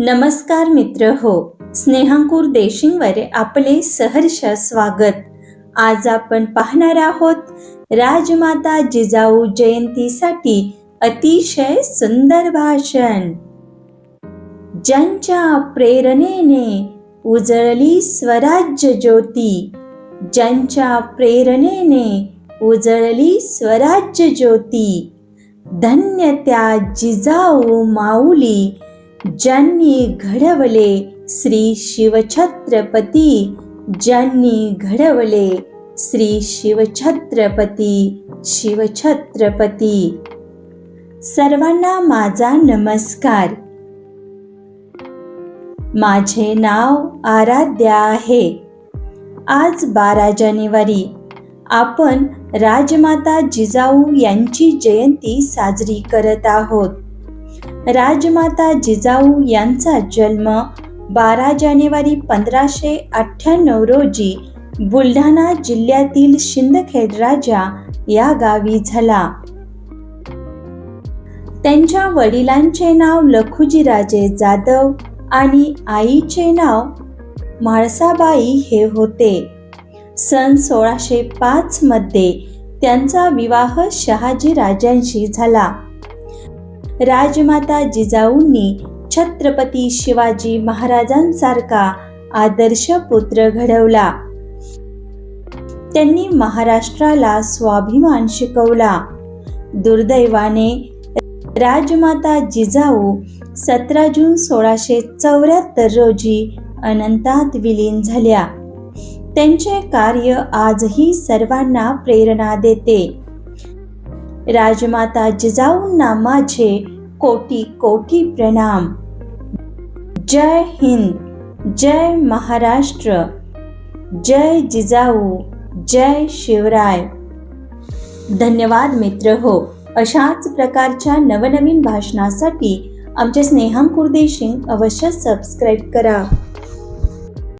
नमस्कार मित्र हो. स्नेहांकुर देशिंगवर आपले सहर्ष स्वागत. आज आपण पाहणार आहोत राजमाता जिजाऊ जयंतीसाठी अतिशय सुंदर भाषण. ज्यांच्या प्रेरणेने उजळली स्वराज्य ज्योती ज्यांच्या प्रेरणेने उजळली स्वराज्य ज्योती धन्य त्या जिजाऊ माऊली ज्यांनी घडवले श्री शिवछत्रपती ज्यांनी घडवले श्री शिवछत्रपती शिवछत्रपती. सर्वांना माझा नमस्कार. माझे नाव आराध्या आहे. आज बारा जानेवारी. आपण राजमाता जिजाऊ यांची जयंती साजरी करत आहोत. राजमाता जिजाऊ यांचा जन्म बारा जानेवारी पंधराशे अठ्ठ्याण्णव रोजी बुलढाणा जिल्ह्यातील शिंदखेड राजा या गावी झाला. त्यांच्या वडिलांचे नाव लखुजीराजे जाधव आणि आईचे नाव म्हाळसाबाई हे होते. सन सोळाशे पाच मध्ये त्यांचा विवाह शहाजी राजांशी झाला. राजमाता जिजाऊंनी छत्रपती शिवाजी महाराजांसारखा आदर्श पुत्र घडवला. त्यांनी महाराष्ट्राला स्वाभिमान शिकवला. दुर्दैवाने राजमाता जिजाऊ सतरा जून सोळाशे चौऱ्याहत्तर रोजी अनंतात विलीन झाल्या. त्यांचे कार्य आजही सर्वांना प्रेरणा देते. राजमाता जिजाऊंना माझे कोटी कोटी प्रणाम. जय हिंद जय महाराष्ट्र जय जिजाऊ जय शिवराय. धन्यवाद मित्र हो. अशाच प्रकारच्या नवनवीन भाषणासाठी आमचे स्नेहम कुर्देशिंग अवश्य सबस्क्राईब करा.